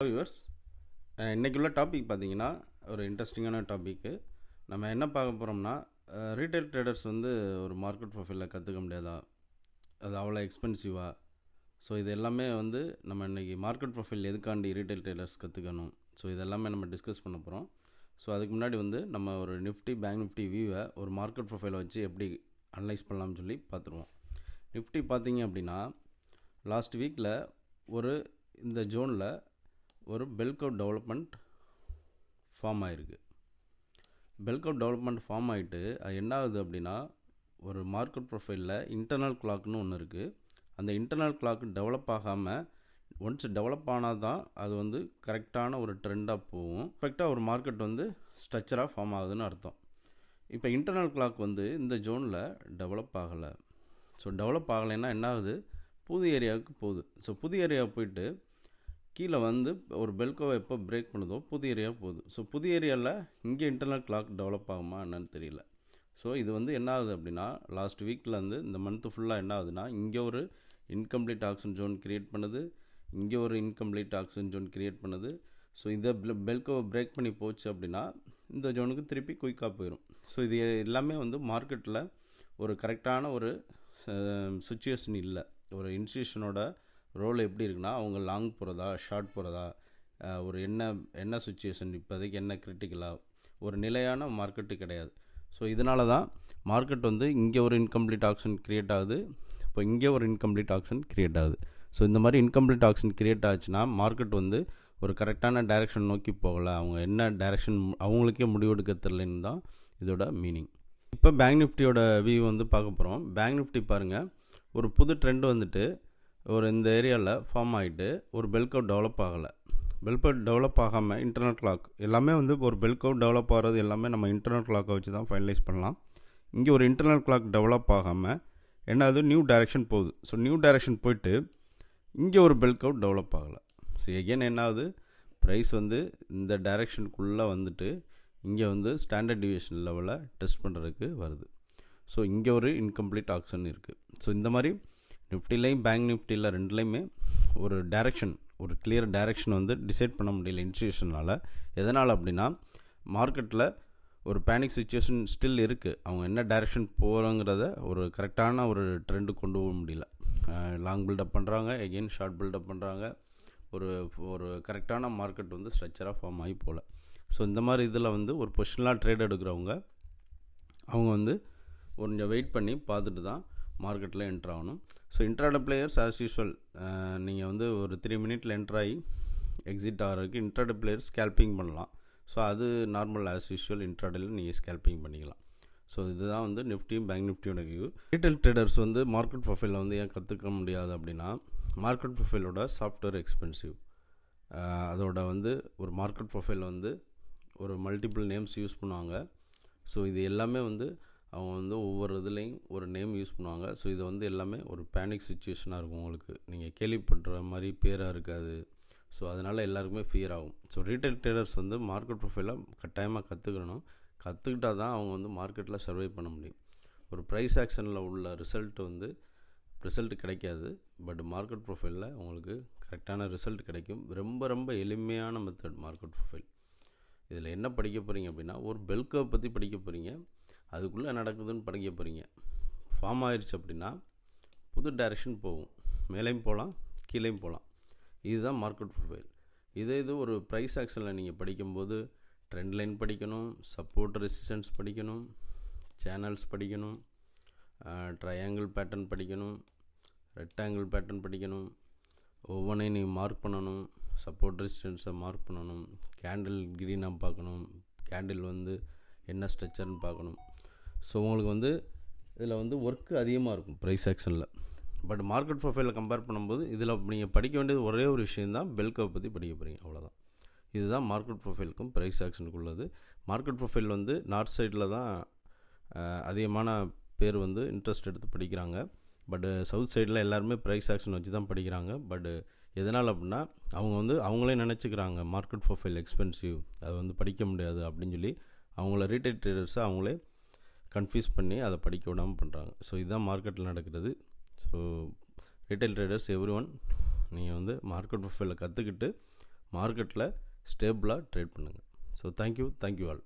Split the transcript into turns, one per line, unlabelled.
Viewers இன்றைக்குள்ள topic பார்த்தீங்கன்னா ஒரு இன்ட்ரெஸ்டிங்கான டாப்பிக்கு நம்ம என்ன பார்க்க போகிறோம்னா ரீட்டைல் ட்ரேடர்ஸ் வந்து ஒரு மார்க்கெட் ப்ரொஃபைலில் கற்றுக்க முடியாதா? அது அவ்வளோ எக்ஸ்பென்சிவாக ஸோ இது எல்லாமே வந்து நம்ம இன்றைக்கி மார்க்கெட் ப்ரொஃபைல் எதுக்காண்டி ரீட்டைல் ட்ரேடர்ஸ் கற்றுக்கணும் ஸோ இதெல்லாமே நம்ம டிஸ்கஸ் பண்ண போகிறோம் ஸோ அதுக்கு முன்னாடி வந்து நம்ம ஒரு நிஃப்டி பேங்க் நிஃப்டி வியூவை ஒரு மார்க்கெட் ப்ரொஃபைலை வச்சு எப்படி அனலைஸ் பண்ணலாம்னு சொல்லி பார்த்துருவோம். நிஃப்டி பார்த்தீங்க அப்படின்னா லாஸ்ட் வீக்கில் ஒரு இந்த ஜோனில் ஒரு பெல்கவுட் டெவலப்மெண்ட் ஃபார்ம் ஆகிருக்கு பெல்கவ் டெவலப்மெண்ட் ஃபார்ம் ஆகிட்டு அது என்ன ஆகுது அப்படின்னா ஒரு மார்க்கெட் ப்ரொஃபைலில் இன்டர்னல் கிளாக்னு ஒன்று இருக்குது அந்த இன்டர்னல் கிளாக் டெவலப் ஆகாமல் ஒன்ஸ் டெவலப் ஆனால் தான் அது வந்து கரெக்டான ஒரு ட்ரெண்டாக போகும். கரெக்டாக ஒரு மார்க்கெட் வந்து ஸ்ட்ரக்சராக ஃபார்ம் ஆகுதுன்னு அர்த்தம். இப்போ இன்டர்னல் கிளாக் வந்து இந்த ஜோனில் டெவலப் ஆகலை. ஸோ டெவலப் ஆகலைன்னா என்ன ஆகுது புது ஏரியாவுக்கு போகுது. ஸோ புது ஏரியாவுக்கு போயிட்டு கீழே வந்து ஒரு பெல்கோவை எப்போ பிரேக் பண்ணுதோ புது ஏரியா போகுது. ஸோ புது ஏரியாவில் இங்கே இன்டர்னல் கிளாக் டெவலப் ஆகுமா என்னன்னு தெரியல. ஸோ இது வந்து என்ன ஆகுது அப்படின்னா லாஸ்ட் வீக்லேருந்து இந்த மந்த்து ஃபுல்லாக என்ன ஆகுதுன்னா இங்கே ஒரு இன்கம்ப்ளீட் ஆக்ஷன் ஜோன் க்ரியேட் பண்ணுது. இங்கே ஒரு இன்கம்ப்ளீட் ஆக்ஷன் ஜோன் க்ரியேட் பண்ணுது. ஸோ இதை பெல்கோவை பிரேக் பண்ணி போச்சு அப்படின்னா இந்த ஜோனுக்கு திருப்பி குயிக்காக போயிடும் ஸோ இது எல்லாமே வந்து மார்க்கெட்டில் ஒரு கரெக்டான ஒரு சுச்சுவேஷன் இல்லை. ஒரு இன்ஸ்டியூஷனோட ரோல் எப்படி இருக்குன்னா அவங்க லாங் போகிறதா ஷார்ட் போகிறதா ஒரு என்ன என்ன சுச்சுவேஷன் இப்போதைக்கு என்ன கிரிட்டிக்கலாக ஒரு நிலையான மார்க்கெட்டு கிடையாது. ஸோ இதனால தான் மார்க்கெட் வந்து இங்கே ஒரு இன்கம்ப்ளீட் ஆக்ஷன் க்ரியேட் ஆகுது இப்போ இங்கே ஒரு இன்கம்ப்ளீட் ஆக்ஷன் க்ரியேட் ஆகுது. ஸோ இந்த மாதிரி இன்கம்ப்ளீட் ஆக்ஷன் க்ரியேட் ஆச்சுன்னா மார்க்கெட் வந்து ஒரு கரெக்டான டைரெக்ஷன் நோக்கி போகலை. அவங்க என்ன டைரெக்ஷன் அவங்களுக்கே முடிவெடுக்க தெரிலன்னு தான் இதோட மீனிங் இப்போ பேங்க் நிஃப்டியோட வியூ வந்து பார்க்க போகிறோம் பேங்க் நிஃப்டி பாருங்கள் ஒரு புது ட்ரெண்ட் வந்துட்டு ஒரு இந்த ஏரியாவில் ஃபார்ம் ஆகிட்டு ஒரு பெல்கோ டெவலப் ஆகலை. பெல்கோ டெவலப் ஆகாமல் இன்டர்னல் லாக் எல்லாமே வந்து ஒரு பெல்கோ டெவலப் ஆகிறது எல்லாமே நம்ம இன்டர்நெட் கிளாக்கை வச்சு தான் ஃபைனலைஸ் பண்ணலாம். இங்கே ஒரு இன்டர்னல் கிளாக் டெவலப் ஆகாமல் என்னது நியூ டைரெக்ஷன் போகுது. ஸோ நியூ டைரெக்ஷன் போயிட்டு இங்கே ஒரு பெல்கவுட் டெவலப் ஆகலை. ஸோ எகெயின் என்னாகுது ப்ரைஸ் வந்து இந்த டைரெக்ஷனுக்குள்ளே வந்துட்டு இங்கே வந்து ஸ்டாண்டர்ட் டிவியேஷன் லெவலில் டெஸ்ட் பண்ணுறதுக்கு வருது. ஸோ இங்கே ஒரு இன்கம்ப்ளீட் ஆக்ஷன் இருக்குது ஸோ இந்த மாதிரி நிஃப்டிலையும் பேங்க் நிஃப்டியில் ரெண்டுலேயுமே ஒரு டைரெக்ஷன் ஒரு கிளியர் டைரெக்ஷன் வந்து டிசைட் பண்ண முடியல இன்ஸ்டியூஷனால் எதனால் அப்படின்னா மார்க்கெட்டில் ஒரு பேனிக் சுச்சுவேஷன் ஸ்டில் இருக்குது அவங்க என்ன டைரெக்ஷன் போகிறோங்கிறத ஒரு கரெக்டான ஒரு ட்ரெண்டு கொண்டு போக முடியல. லாங் பில்டப் பண்ணுறாங்க எகெயின் ஷார்ட் பில்டப் பண்ணுறாங்க ஒரு ஒரு கரெக்டான மார்க்கெட் வந்து ஸ்ட்ரக்சராக ஃபார்ம் ஆகி போகல ஸோ இந்த மாதிரி இதில் வந்து ஒரு பொஷனலாக ட்ரேட் எடுக்கிறவங்க அவங்க வந்து கொஞ்சம் வெயிட் பண்ணி பார்த்துட்டு தான் மார்க்கெட்டில் என்ட்ரு ஆகணும். So intraday players as usual நீங்கள் வந்து ஒரு த்ரீ மினிட்ல என்ட்ரு ஆகி எக்ஸிட் ஆகிறதுக்கு இன்ட்ராட பிளேயர்ஸ் ஸ்கேல்பிங் பண்ணலாம். ஸோ அது நார்மல் ஆஸ் யூஸ்வல் இன்ட்ராடில் நீங்கள் ஸ்கேல்பிங் பண்ணிக்கலாம். ஸோ இதுதான் வந்து நிஃப்டியும் பேங்க் நிஃப்டியோட வியூ ரீட்டைல் ட்ரேடர்ஸ் வந்து மார்க்கெட் ப்ரொஃபைலில் வந்து ஏன் கற்றுக்க முடியாது அப்படின்னா மார்க்கெட் ப்ரொஃபைலோட சாஃப்ட்வேர் எக்ஸ்பென்சிவ் அதோட வந்து ஒரு மார்க்கெட் ப்ரொஃபைல் வந்து ஒரு மல்டிபிள் நேம்ஸ் யூஸ் பண்ணுவாங்க. ஸோ இது எல்லாமே வந்து அவங்க வந்து ஒவ்வொரு இதுலேயும் ஒரு நேம் யூஸ் பண்ணுவாங்க. ஸோ இது வந்து எல்லாமே ஒரு பேனிக் சுச்சுவேஷனாக இருக்கும் உங்களுக்கு. நீங்கள் கேள்விப்படுற மாதிரி பேராக இருக்காது. ஸோ அதனால் எல்லாருக்குமே ஃபியர் ஆகும். ஸோ ரீட்டைல் ட்ரேடர்ஸ் வந்து மார்க்கெட் ப்ரொஃபைலாக கட்டாயமாக கற்றுக்கணும் கற்றுக்கிட்டால் தான் அவங்க வந்து மார்க்கெட்டில் சர்வை பண்ண முடியும். ஒரு ப்ரைஸ் ஆக்ஷனில் உள்ள ரிசல்ட் வந்து ரிசல்ட் கிடைக்காது. பட் மார்க்கெட் ப்ரொஃபைலில் உங்களுக்கு கரெக்டான ரிசல்ட் கிடைக்கும். ரொம்ப ரொம்ப எளிமையான மெத்தட் மார்க்கெட் ப்ரொஃபைல் இதில் என்ன படிக்க போகிறீங்க அப்படின்னா ஒரு பெல்கை பற்றி படிக்க போகிறீங்க அதுக்குள்ளே நடக்குதுன்னு படிக்க போகிறீங்க ஃபார்ம் ஆயிடுச்சு அப்படின்னா புது டைரெக்ஷன் போகும். மேலேயும் போகலாம் கீழேயும் போகலாம். இதுதான் மார்க்கெட் ப்ரொஃபைல் இதே இது ஒரு ப்ரைஸ் ஆக்ஷனில் நீங்கள் படிக்கும்போது ட்ரெண்ட் லைன் படிக்கணும் சப்போர்ட் ரெசிஸ்டன்ஸ் படிக்கணும் சேனல்ஸ் படிக்கணும் ட்ரையாங்கிள் பேட்டர்ன் படிக்கணும் ரெக்டாங்கிள் பேட்டர்ன் படிக்கணும். ஒவ்வொன்றையும் நீங்கள் மார்க் பண்ணணும் சப்போர்ட் ரெசிஸ்டன்ஸை மார்க் பண்ணணும். கேண்டில் க்ரீனாக பார்க்கணும். கேண்டில் வந்து என்ன ஸ்ட்ரக்சர்னு பார்க்கணும். ஸோ உங்களுக்கு வந்து இதில் வந்து ஒர்க்கு அதிகமாக இருக்கும் ப்ரைஸ் ஆக்ஷனில் பட் மார்க்கெட் ப்ரொஃபைலில் கம்பேர் பண்ணும்போது இதில் நீங்கள் படிக்க வேண்டியது ஒரே ஒரு விஷயம் தான் பெல்கவை பற்றி படிக்க போகிறீங்க அவ்வளோதான் இதுதான் மார்க்கெட் ப்ரொஃபைலுக்கும் ப்ரைஸ் ஆக்ஷனுக்கு உள்ளது. மார்க்கெட் ப்ரொஃபைல் வந்து நார்த் சைடில் தான் அதிகமான பேர் வந்து இன்ட்ரெஸ்ட் எடுத்து படிக்கிறாங்க. பட்டு சவுத் சைடில் எல்லாருமே ப்ரைஸ் ஆக்ஷன் வச்சு தான் படிக்கிறாங்க. பட்டு எதனால் அப்படின்னா அவங்க வந்து அவங்களே நினச்சிக்கிறாங்க மார்க்கெட் ப்ரொஃபைல் எக்ஸ்பென்சிவ் அது வந்து படிக்க முடியாது. அப்படின்னு சொல்லி. அவங்கள ரீட்டைல் ட்ரேடர்ஸை அவங்களே கன்ஃபியூஸ் பண்ணி அதை படிக்க விடாமல் பண்ணுறாங்க ஸோ இதுதான் மார்க்கெட்டில் நடக்கிறது. So retail traders every one நீங்கள் வந்து மார்க்கெட் ப்ரொஃபைலில் கற்றுக்கிட்டு மார்க்கெட்டில் ஸ்டேபிளாக ட்ரேட் பண்ணுங்கள் ஸோ தேங்க்யூ தேங்க்யூ ஆல்